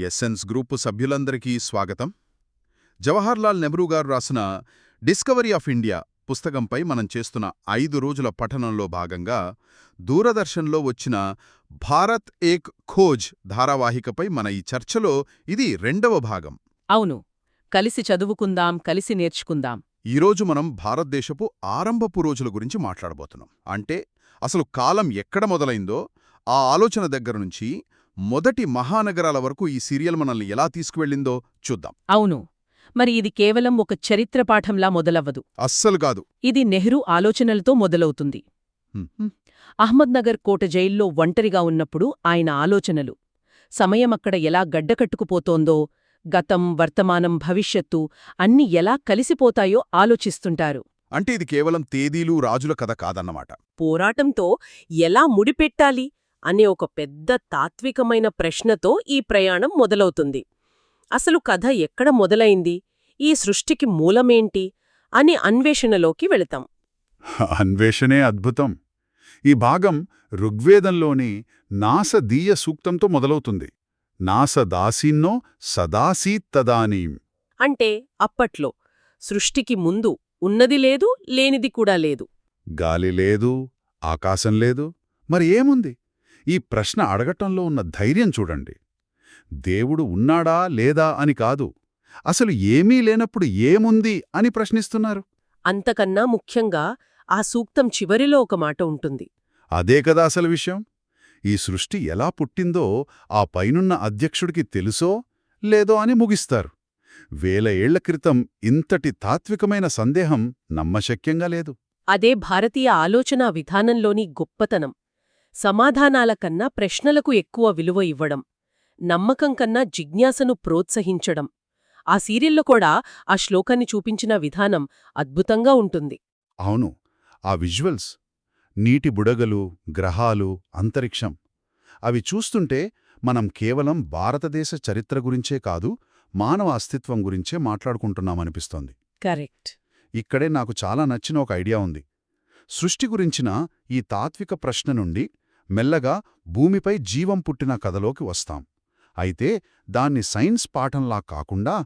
Essence group సభ్యులందరికీ స్వాగతం. జవహర్లాల్ నెహ్రూ గారు రాసిన డిస్కవరీ ఆఫ్ ఇండియా పుస్తకంపై మనం చేస్తున్న ఐదు రోజుల పఠనంలో భాగంగా దూరదర్శన్లో వచ్చిన భారత్ ఏక్ ఖోజ్ ధారావాహికపై మన ఈ చర్చలో ఇది రెండవ భాగం. అవును కలిసి చదువుకుందాం కలిసి నేర్చుకుందాం. ఈరోజు మనం భారతదేశపు ఆరంభపు రోజుల గురించి మాట్లాడబోతున్నాం. అంటే అసలు కాలం ఎక్కడ మొదలైందో ఆ ఆలోచన దగ్గర నుంచి మొదటి మహానగరాల వరకు ఈ సీరియల్ మనల్ని ఎలా తీసుకువెళ్ళిందో చూద్దాం. అవును. మరి ఇది కేవలం ఒక చరిత్ర పాఠంలా మొదలవ్వదు. అస్సలు కాదు. ఇది నెహ్రూ ఆలోచనలతో మొదలవుతుంది. హ్మ్. అహ్మద్నగర్ కోట జైల్లో ఒంటరిగా ఉన్నప్పుడు ఆయన ఆలోచనలు. సమయమక్కడ ఎలా గడ్డకట్టుకుపోతోందో గతం వర్తమానం భవిష్యత్తు అన్ని ఎలా కలిసిపోతాయో ఆలోచిస్తుంటారు. అంటే ఇది కేవలం తేదీలు రాజుల కథ కాదన్నమాట. పోరాటంతో ఎలా ముడిపెట్టాలి? అనే ఒక పెద్ద తాత్వికమైన ప్రశ్నతో ఈ ప్రయాణం మొదలవుతుంది. అసలు కథ ఎక్కడ మొదలైంది? ఈ సృష్టికి మూలమేంటి? అనే అన్వేషణలోకి వెళతాం. అన్వేషణే అద్భుతం. ఈ భాగం ఋగ్వేదంలోని నాసదీయ సూక్తంతో మొదలవుతుంది. నాసదాసీన్నో సదాసీత్తదానీం. అంటే అప్పట్లో సృష్టికి ముందు ఉన్నది లేదు లేనిది కూడా లేదు. గాలి లేదు ఆకాశం లేదు మరి ఏముంది? ఈ ప్రశ్న అడగటంలో ఉన్న ధైర్యం చూడండి. దేవుడు ఉన్నాడా లేదా అని కాదు. అసలు ఏమీ లేనప్పుడు ఏముంది అని ప్రశ్నిస్తున్నారు. అంతకన్నా ముఖ్యంగా ఆ సూక్తం చివరిలో ఒక మాట ఉంటుంది. అదే కదా అసలు విషయం. ఈ సృష్టి ఎలా పుట్టిందో ఆ పైనున్న అధ్యక్షుడికి తెలుసో లేదో అని ముగిస్తారు. వేల ఏళ్ళ క్రితం ఇంతటి తాత్వికమైన సందేహం నమ్మశక్యంగా లేదు. అదే భారతీయ ఆలోచనా విధానంలోని గొప్పతనం. సమాధానాల కన్నా ప్రశ్నలకు ఎక్కువ విలువ ఇవ్వడం నమ్మకం కన్నా జిజ్ఞాసను ప్రోత్సహించడం. ఆ సీరియల్లో కూడా ఆ శ్లోకాన్ని చూపించిన విధానం అద్భుతంగా ఉంటుంది. అవును. ఆ విజువల్స్ నీటి బుడగలు గ్రహాలు అంతరిక్షం అవి చూస్తుంటే మనం కేవలం భారతదేశ చరిత్ర గురించే కాదు మానవ అస్తిత్వం గురించే మాట్లాడుకుంటున్నామనిపిస్తోంది. కరెక్ట్. ఇక్కడే నాకు చాలా నచ్చిన ఒక ఐడియా ఉంది. సృష్టి గురించిన ఈ తాత్విక ప్రశ్న నుండి మెల్లగా భూమిపై జీవం పుట్టిన కథలోకి వస్తాం. అయితే దాన్ని సైన్స్ పాఠంలా కాకుండా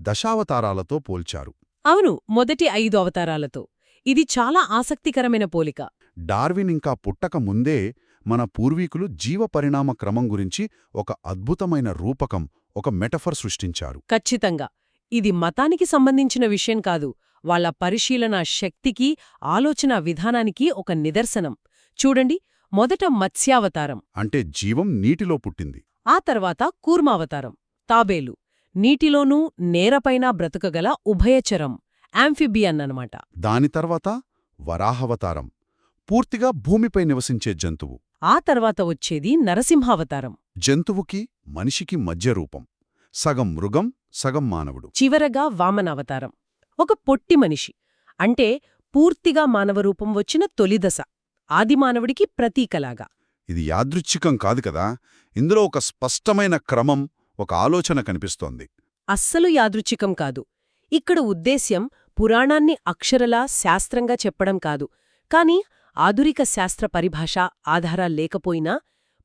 దశావతారాలతో పోల్చారు. అవును మొదటి ఐదు అవతారాలతో. ఇది చాలా ఆసక్తికరమైన పోలిక. డార్విన్ ఇంకా పుట్టక ముందే మన పూర్వీకులు జీవ పరిణామ క్రమం గురించి ఒక అద్భుతమైన రూపకం ఒక మెటఫర్ సృష్టించారు. ఖచ్చితంగా. ఇది మతానికి సంబంధించిన విషయం కాదు. వాళ్ళ పరిశీలన శక్తికి ఆలోచన విధానానికి ఒక నిదర్శనం. చూడండి మొదట మత్స్యావతారం. అంటే జీవం నీటిలో పుట్టింది. ఆ తర్వాత కూర్మావతారం. తాబేలు. నీటిలోనూ నేరపైన బ్రతుకగల ఉభయచరం. యాంఫిబియన్ అన్నమాట దాని తర్వాత వరాహవతారం. పూర్తిగా భూమిపై నివసించే జంతువు. ఆ తర్వాత వచ్చేది నరసింహావతారం. జంతువుకి మనిషికి మధ్య రూపం. సగం మృగం సగం మానవుడు. చివరగా వామనావతారం. ఒక పొట్టి మనిషి. అంటే పూర్తిగా మానవరూపం వచ్చిన తొలిదశ ఆదిమానవుడికి ప్రతీకలాగా. ఇది యాదృచ్ఛికం కాదు కదా? ఇందులో ఒక స్పష్టమైన క్రమం ఒక ఆలోచన కనిపిస్తోంది. అస్సలు యాదృచ్ఛికం కాదు. ఇక్కడ ఉద్దేశ్యం పురాణాన్ని అక్షరలా శాస్త్రంగా చెప్పడం కాదు. కాని ఆధునిక శాస్త్ర పరిభాష ఆధారాలు లేకపోయినా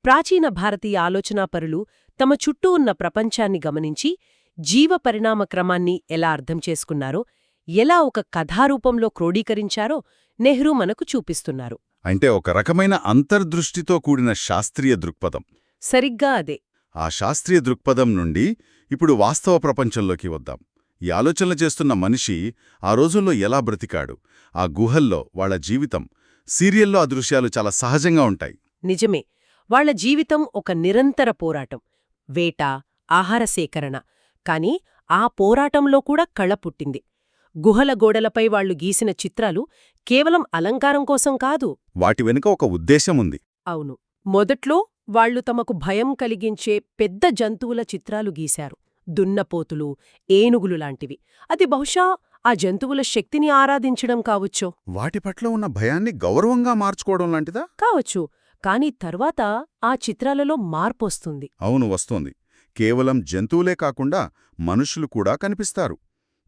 ప్రాచీన భారతీయ ఆలోచనాపరులు తమ చుట్టూ ఉన్న ప్రపంచాన్ని గమనించి జీవ పరిణామ క్రమాన్ని ఎలా అర్థం చేసుకున్నారో ఎలా ఒక కథారూపంలో క్రోడీకరించారో నెహ్రూ మనకు చూపిస్తున్నారు. అంటే ఒక రకమైన అంతర్దృష్టితో కూడిన శాస్త్రీయ దృక్పథం. సరిగ్గా అదే. ఆ శాస్త్రీయ దృక్పథం నుండి ఇప్పుడు వాస్తవ ప్రపంచంలోకి వద్దాం. ఈ ఆలోచనలు చేస్తున్న మనిషి ఆ రోజుల్లో ఎలా బ్రతికాడు? ఆ గుహల్లో వాళ్ళ జీవితం సీరియల్లో ఆ దృశ్యాలు చాలా సహజంగా ఉంటాయి. నిజమే. వాళ్ళ జీవితం ఒక నిరంతర పోరాటం వేట ఆహార సేకరణ. కాని ఆ పోరాటంలో కూడా కళ పుట్టింది. గుహల గోడలపై వాళ్ళు గీసిన చిత్రాలు కేవలం అలంకారం కోసం కాదు. వాటి వెనుక ఒక ఉద్దేశం ఉంది అవును. మొదట్లో వాళ్ళు తమకు భయం కలిగించే పెద్ద జంతువుల చిత్రాలు గీశారు. దున్నపోతులు ఏనుగులు లాంటివి. అది బహుశా ఆ జంతువుల శక్తిని ఆరాధించడం కావచ్చో? వాటి పట్ల ఉన్న భయాన్ని గౌరవంగా మార్చుకోవడం లాంటిదా? కావచ్చు. కాని తర్వాత ఆ చిత్రాలలో మార్పొస్తుంది. అవును వస్తోంది. కేవలం జంతువులే కాకుండా మనుషులు కూడా కనిపిస్తారు.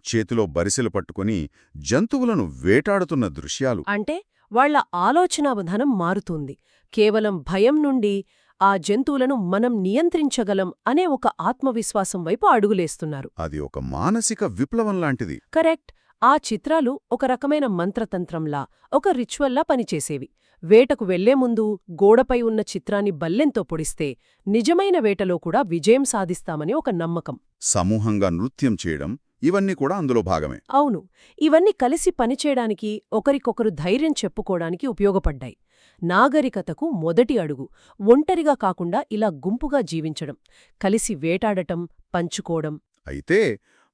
చేతిలో బరిసెలు పట్టుకుని జంతువులను వేటాడుతున్న దృశ్యాలు. అంటే వాళ్ళ ఆలోచనా విధానం మారుతుంది. కేవలం భయం నుండి ఆ జంతువులను మనం నియంత్రించగలం అనే ఒక ఆత్మవిశ్వాసం వైపు అడుగులేస్తున్నారు. అది ఒక మానసిక విప్లవం లాంటిది. కరెక్ట్. ఆ చిత్రాలు ఒక రకమైన మంత్రతంత్రంలా ఒక రిచువల్లా పనిచేసేవి. వేటకు వెళ్ళే ముందు గోడపై ఉన్న చిత్రాన్ని బల్లెంతో పొడిస్తే నిజమైన వేటలో కూడా విజయం సాధిస్తామని ఒక నమ్మకం. సమూహంగా నృత్యం చేయడం ఇవన్నీ కూడా అందులో భాగమే. అవును. ఇవన్నీ కలిసి పనిచేయడానికి ఒకరికొకరు ధైర్యం చెప్పుకోవడానికి ఉపయోగపడ్డాయి. నాగరికతకు మొదటి అడుగు ఒంటరిగా కాకుండా ఇలా గుంపుగా జీవించడం కలిసి వేటాడటం పంచుకోవడం. అయితే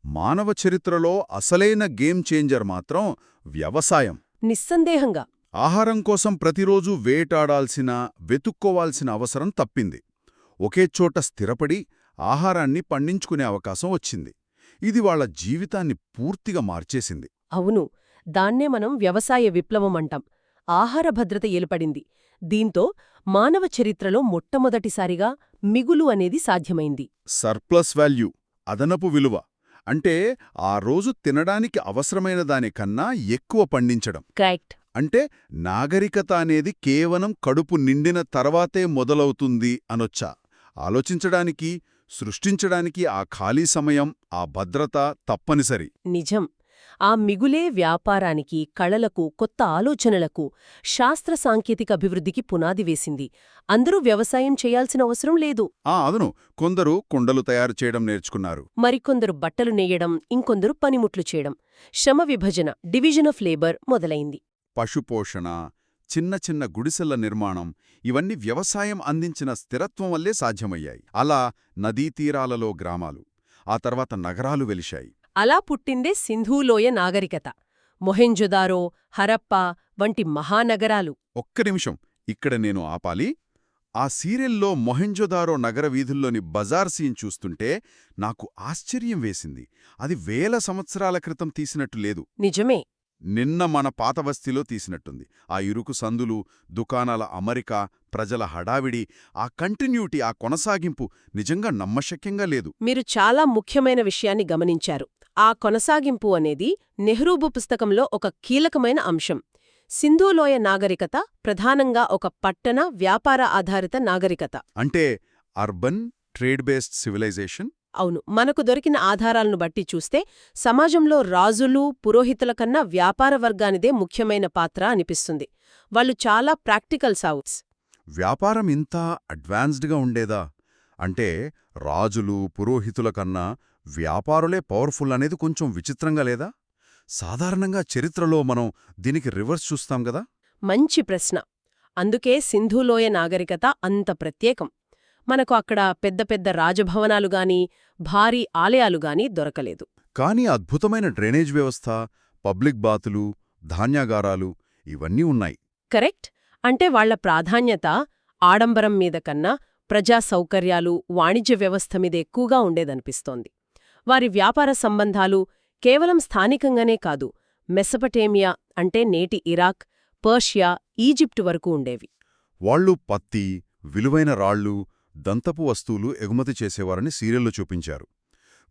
మానవ చరిత్రలో అసలైన గేమ్ చేంజర్ మాత్రం వ్యవసాయం. నిస్సందేహంగా. ఆహారం కోసం ప్రతిరోజూ వేటాడాల్సిన వెతుక్కోవాల్సిన అవసరం తప్పింది. ఒకే చోట స్థిరపడి ఆహారాన్ని పండించుకునే అవకాశం వచ్చింది. ఇది వాళ్ళ జీవితాన్ని పూర్తిగా మార్చేసింది. అవును దాన్నే మనం వ్యవసాయ విప్లవం అంటాం ఆహార భద్రత ఏర్పడింది దీంతో మానవ చరిత్రలో మొట్టమొదటిసారిగా మిగులు అనేది సాధ్యమైంది. సర్ప్లస్ వాల్యూ అదనపు విలువ. అంటే ఆ రోజు తినడానికి అవసరమైన దానికన్నా ఎక్కువ పండించడం. కరెక్ట్. అంటే నాగరికత అనేది కేవలం కడుపు నిండిన తర్వాతే మొదలవుతుంది అనొచ్చా? ఆలోచించడానికి సృష్టించడానికి ఆ ఖాళీ సమయం ఆ భద్రత తప్పనిసరి. నిజం. ఆ మిగులే వ్యాపారానికి కళలకు కొత్త ఆలోచనలకు శాస్త్ర సాంకేతిక అభివృద్ధికి పునాది వేసింది. అందరూ వ్యవసాయం చేయాల్సిన అవసరం లేదు. ఆ అదును కొందరు కుండలు తయారు చేయడం నేర్చుకున్నారు. మరికొందరు బట్టలు నెయ్యడం ఇంకొందరు పనిముట్లు చేయడం. శ్రమ విభజన డివిజన్ ఆఫ్ లేబర్ మొదలైంది. పశుపోషణ చిన్న చిన్న గుడిసెల నిర్మాణం ఇవన్నీ వ్యవసాయం అందించిన స్థిరత్వం వల్లే సాధ్యమయ్యాయి. అలా నదీ తీరాలలో గ్రామాలు ఆ తర్వాత నగరాలు వెలిశాయి. అలా పుట్టిందే సింధూలోయ నాగరికత. మొహెంజొదారో హరప్పా వంటి మహానగరాలు. ఒక్క నిమిషం ఇక్కడ నేను ఆపాలి. ఆ సీరియల్లో మొహెంజొదారో నగర వీధుల్లోని బజార్ సీన్ చూస్తుంటే నాకు ఆశ్చర్యం వేసింది. అది వేల సంవత్సరాల క్రితం తీసినట్టు లేదు. నిజమే నిన్న మన పాత బస్తీలో తీసినట్టుంది. ఆ ఇరుకు సందులు దుకాణాల అమరిక ప్రజల హడావిడి ఆ కంటిన్యూటీ ఆ కొనసాగింపు నిజంగా నమ్మశక్యంగా లేదు. మీరు చాలా ముఖ్యమైన విషయాన్ని గమనించారు. ఆ కొనసాగింపు అనేది నెహ్రూబు పుస్తకంలో ఒక కీలకమైన అంశం. సింధూలోయ నాగరికత ప్రధానంగా ఒక పట్టణ వ్యాపార ఆధారిత నాగరికత. అంటే అర్బన్ ట్రేడ్ బేస్డ్ సివిలైజేషన్? అవును మనకు దొరికిన ఆధారాలను బట్టి చూస్తే సమాజంలో రాజులు పురోహితుల కన్నా వ్యాపార వర్గానిదే ముఖ్యమైన పాత్ర అనిపిస్తుంది. వాళ్ళు చాలా ప్రాక్టికల్ సౌట్స్ వ్యాపారం ఇంత అడ్వాన్స్డ్గా ఉండేదా? అంటే రాజులు పురోహితుల కన్నా వ్యాపారులే పవర్ఫుల్ అనేది కొంచెం విచిత్రంగా లేదా? సాధారణంగా చరిత్రలో మనం దీనికి రివర్స్ చూస్తాం గదా మంచి ప్రశ్న. అందుకే సింధులోయ నాగరికత అంత ప్రత్యేకం. మనకు అక్కడ పెద్ద పెద్ద రాజభవనాలు గాని భారీ ఆలయాలు గాని దొరకలేదు. కానీ అద్భుతమైన డ్రైనేజ్ వ్యవస్థ పబ్లిక్ బాతులు ధాన్యాగారాలు ఇవన్నీ ఉన్నాయి. కరెక్ట్. అంటే వాళ్ళ ప్రాధాన్యత ఆడంబరం మీద కన్నా ప్రజా సౌకర్యాలు వాణిజ్య వ్యవస్థ మీద ఎక్కువగా ఉండేదనిపిస్తోంది. వారి వ్యాపార సంబంధాలు కేవలం స్థానికంగానే కాదు మెసపటేమియా అంటే నేటి ఇరాక్ పర్షియా ఈజిప్టు వరకు ఉండేవి. వాళ్ళు పత్తి విలువైన రాళ్ళు దంతపు వస్తువులు ఎగుమతి చేసేవారని సీరియల్లో చూపించారు.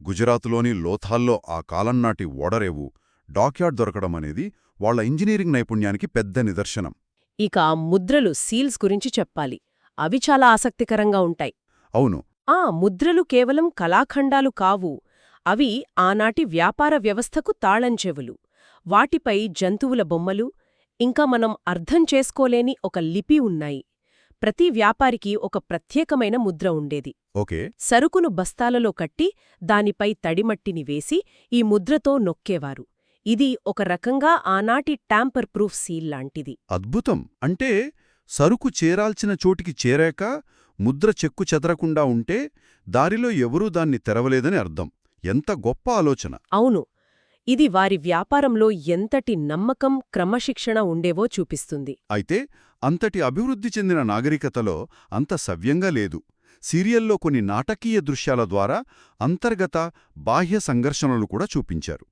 గుజరాతులోని లోథాల్లో ఆ కాలంనాటి ఓడరేవు డాక్యార్డ్ దొరకడం అనేది వాళ్ళ ఇంజనీరింగ్ నైపుణ్యానికి పెద్ద నిదర్శనం. ఇక ముద్రలు సీల్స్ గురించి చెప్పాలి. అవి చాలా ఆసక్తికరంగా ఉంటాయి. అవును. ఆ ముద్రలు కేవలం కళాఖండాలు కావు. అవి ఆనాటి వ్యాపార వ్యవస్థకు తాళంచెవులు వాటిపై జంతువుల బొమ్మలు ఇంకా మనం అర్థం చేసుకోలేని ఒక లిపి ఉన్నాయి. ప్రతి వ్యాపారికి ఒక ప్రత్యేకమైన ముద్ర ఉండేది. ఓకే. సరుకును బస్తాలలో కట్టి దానిపై తడిమట్టిని వేసి ఈ ముద్రతో నొక్కేవారు. ఇది ఒక రకంగా ఆనాటి ట్యాంపర్ ప్రూఫ్ సీల్ లాంటిది. అద్భుతం! అంటే సరుకు చేరాల్సిన చోటికి చేరాక ముద్ర చెక్కు చెదరకుండా ఉంటే దారిలో ఎవరూ దాన్ని తెరవలేదని అర్థం. ఎంత గొప్ప ఆలోచన! అవును! ఇది వారి వ్యాపారంలో ఎంతటి నమ్మకం క్రమశిక్షణ ఉండేవో చూపిస్తుంది. అయితే అంతటి అభివృద్ధి చెందిన నాగరికతలో అంత సవ్యంగా లేదు. సీరియల్లో కొన్ని నాటకీయ దృశ్యాల ద్వారా అంతర్గత బాహ్య సంఘర్షణలు కూడా చూపించారు.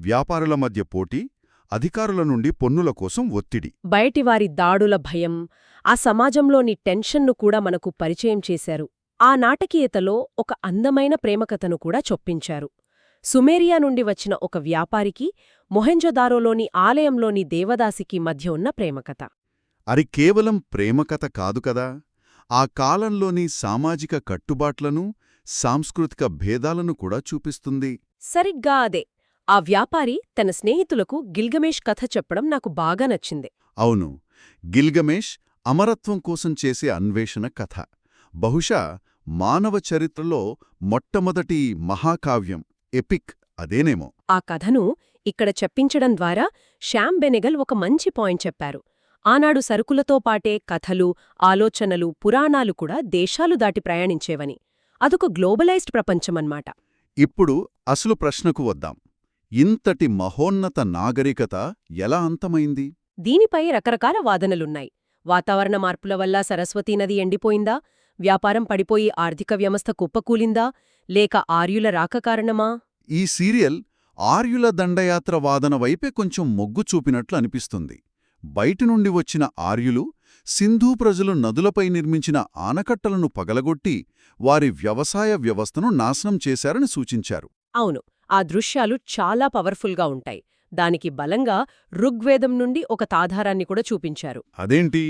వ్యాపారుల మధ్య పోటీ అధికారుల నుండి పొన్నుల కోసం ఒత్తిడి. బయటివారి దాడుల భయం ఆ సమాజంలోని టెన్షన్ను కూడా మనకు పరిచయం చేశారు. ఆ నాటకీయతలో ఒక అందమైన ప్రేమకథను కూడా చొప్పించారు. సుమేరియా నుండి వచ్చిన ఒక వ్యాపారికి మొహెంజొదారోలోని ఆలయంలోని దేవదాసికి మధ్య ఉన్న ప్రేమకథ. అది కేవలం ప్రేమకథ కాదు కదా! ఆ కాలంలోని సామాజిక కట్టుబాట్లను సాంస్కృతిక భేదాలను కూడా చూపిస్తుంది. సరిగ్గా అదే! ఆ వ్యాపారి తన స్నేహితులకు గిల్గమేష్ కథ చెప్పడం నాకు బాగా నచ్చింది. అవును! గిల్గమేష్ అమరత్వం కోసం చేసే అన్వేషణ కథ. బహుశా మానవ చరిత్రలో మొట్టమొదటి మహాకావ్యం. ఎపిక్ అదేనేమో. ఆ కథను ఇక్కడ చెప్పించడం ద్వారా శ్యామ్ బెనెగల్ ఒక మంచి పాయింట్ చెప్పారు. ఆనాడు సరుకులతో పాటే కథలు ఆలోచనలు పురాణాలు కూడా దేశాలు దాటి ప్రయాణించేవని. అదొక గ్లోబలైజ్డ్ ప్రపంచమన్మాట. ఇప్పుడు అసలు ప్రశ్నకు వద్దాం. ఇంతటి మహోన్నత నాగరికత ఎలా అంతమైంది? దీనిపై రకరకాల వాదనలున్నాయి. వాతావరణ మార్పుల వల్ల సరస్వతీ నది ఎండిపోయిందా? వ్యాపారం పడిపోయి ఆర్థిక వ్యవస్థ కుప్పకూలిందా? లేక ఆర్యుల రాక కారణమా? ఈ సీరియల్ ఆర్యుల దండయాత్ర వాదన వైపే కొంచెం మొగ్గు చూపినట్లు అనిపిస్తుంది. బయటి నుండి వచ్చిన ఆర్యులు సింధూ ప్రజలు నదులపై నిర్మించిన ఆనకట్టలను పగలగొట్టి వారి వ్యవసాయ వ్యవస్థను నాశనం చేశారని సూచించారు. అవును ఆ దృశ్యాలు చాలా పవర్ఫుల్గా ఉంటాయి. దానికి బలంగా ఋగ్వేదం నుండి ఒక తాధారాన్ని కూడా చూపించారు. అదేంటి?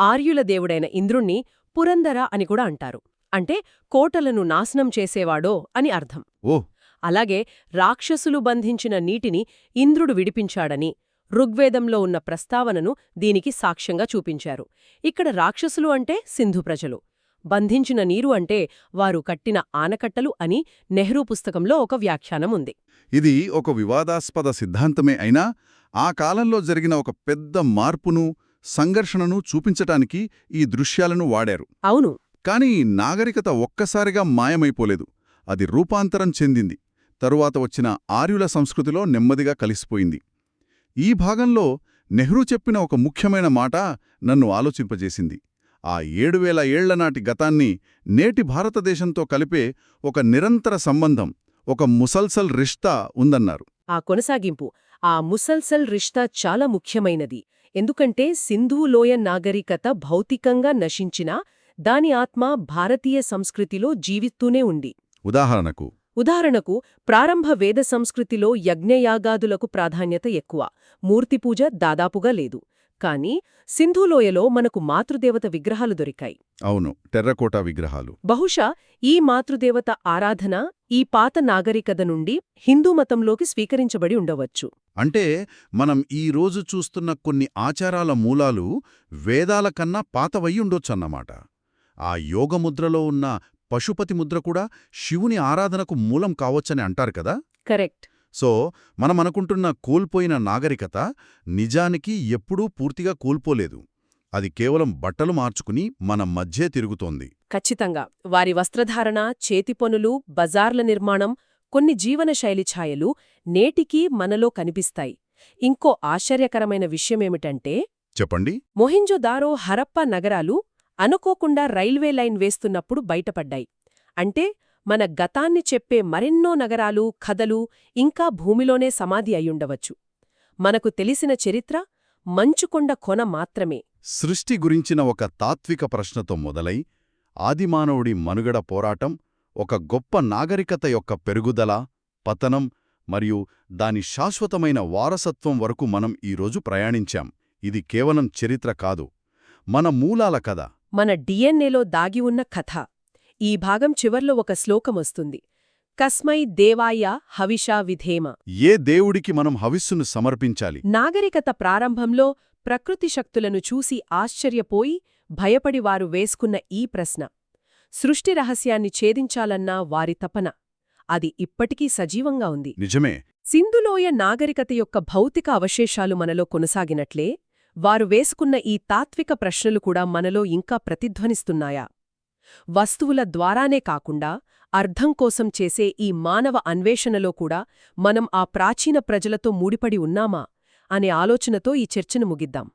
ఆర్యుల దేవుడైన ఇంద్రుణ్ణి పురందర అని కూడా అంటారు. అంటే కోటలను నాశనం చేసేవాడో అని అర్థం. ఓ. అలాగే రాక్షసులు బంధించిన నీటిని ఇంద్రుడు విడిపించాడని ఋగ్వేదంలో ఉన్న ప్రస్తావనను దీనికి సాక్ష్యంగా చూపించారు. ఇక్కడ రాక్షసులు అంటే సింధు ప్రజలు. బంధించిన నీరు అంటే వారు కట్టిన ఆనకట్టలు అని నెహ్రూ పుస్తకంలో ఒక వ్యాఖ్యానం ఉంది. ఇది ఒక వివాదాస్పద సిద్ధాంతమే అయినా ఆ కాలంలో జరిగిన ఒక పెద్ద మార్పును సంఘర్షణను చూపించటానికి ఈ దృశ్యాలను వాడారు. అవును. కాని నాగరికత ఒక్కసారిగా మాయమైపోలేదు. అది రూపాంతరం చెందింది. తరువాత వచ్చిన ఆర్యుల సంస్కృతిలో నెమ్మదిగా కలిసిపోయింది. ఈ భాగంలో నెహ్రూ చెప్పిన ఒక ముఖ్యమైన మాట నన్ను ఆలోచింపజేసింది. ఆ ఏడువేల ఏళ్ళనాటి గతాన్ని నేటి భారతదేశంతో కలిపే ఒక నిరంతర సంబంధం ఒక ముసల్సల్ రిష్తా ఉందన్నారు. ఆ కొనసాగింపు ఆ ముసల్సల్ రిష్తా చాలా ముఖ్యమైనది. ఎందుకంటే సింధూ లోయ నాగరికత భౌతికంగా నశించినా దాని ఆత్మ భారతీయ సంస్కృతిలో జీవిస్తూనే ఉంది. ఉదాహరణకు ఉదాహరణకు ప్రారంభ వేద సంస్కృతిలో యజ్ఞయాగాదులకు ప్రాధాన్యత ఎక్కువ మూర్తిపూజ దాదాపుగా లేదు. కాని సింధులోయలో మనకు మాతృదేవత విగ్రహాలు దొరికాయి. అవును టెర్రకోటా విగ్రహాలు. బహుశా ఈ మాతృదేవత ఆరాధన ఈ పాత నాగరికత నుండి హిందూ మతంలోకి స్వీకరించబడి ఉండవచ్చు. అంటే మనం ఈ రోజు చూస్తున్న కొన్ని ఆచారాల మూలాలు వేదాల కన్నా పాతవయ్యుండొచ్చన్నమాట. ఆ యోగముద్రలో ఉన్న పశుపతి ముద్ర కూడా శివుని ఆరాధనకు మూలం కావచ్చని అంటారు కదా? కరెక్ట్. సో మనం అనుకుంటున్న కోల్పోయిన నాగరికత నిజానికి ఎప్పుడూ పూర్తిగా కోల్పోలేదు. అది కేవలం బట్టలు మార్చుకుని మన మధ్యే తిరుగుతోంది. ఖచ్చితంగా. వారి వస్త్రధారణ చేతి పనులు బజార్ల నిర్మాణం కొన్ని జీవనశైలి ఛాయలు నేటికీ మనలో కనిపిస్తాయి. ఇంకో ఆశ్చర్యకరమైన విషయమేమిటంటే చెప్పండి. మొహింజోదారో హరప్ప నగరాలు అనుకోకుండా రైల్వే లైన్ వేస్తున్నప్పుడు బయటపడ్డాయి. అంటే మన గతాన్ని చెప్పే మరెన్నో నగరాలు కథలు ఇంకా భూమిలోనే సమాధి అయ్యుండవచ్చు. మనకు తెలిసిన చరిత్ర మంచుకొండ కొన మాత్రమే. సృష్టి గురించిన ఒక తాత్విక ప్రశ్నతో మొదలై ఆదిమానవుడి మనుగడ పోరాటం ఒక గొప్ప నాగరికత యొక్క పెరుగుదల పతనం మరియు దాని శాశ్వతమైన వారసత్వం వరకు మనం ఈరోజు ప్రయాణించాం. ఇది కేవలం చరిత్ర కాదు మన మూలాల కథ. మన డిఎన్ఏలో దాగి ఉన్న కథ. ఈ భాగం చివర్లో ఒక శ్లోకమొస్తుంది కస్మై దేవాయ హవిషా విధేమ. ఏ దేవుడికి మనం హవిస్సును సమర్పించాలి? నాగరికత ప్రారంభంలో ప్రకృతి శక్తులను చూసి ఆశ్చర్యపోయి భయపడి వారు వేసుకున్న ఈ ప్రశ్న. సృష్టి రహస్యాన్ని ఛేదించాలన్న వారి తపన. అది ఇప్పటికీ సజీవంగా ఉంది. నిజమే. సింధులోయ నాగరికత యొక్క భౌతిక అవశేషాలు మనలో కొనసాగినట్లే వారు వేసుకున్న ఈ తాత్విక ప్రశ్నలు కూడా మనలో ఇంకా ప్రతిధ్వనిస్తున్నాయా? వస్తువుల ద్వారానే కాకుండా అర్థం కోసం చేసే ఈ మానవ అన్వేషణలో కూడా మనం ఆ ప్రాచీన ప్రజలతో ముడిపడి ఉన్నామా? అనే ఆలోచనతో ఈ చర్చను ముగిద్దాం.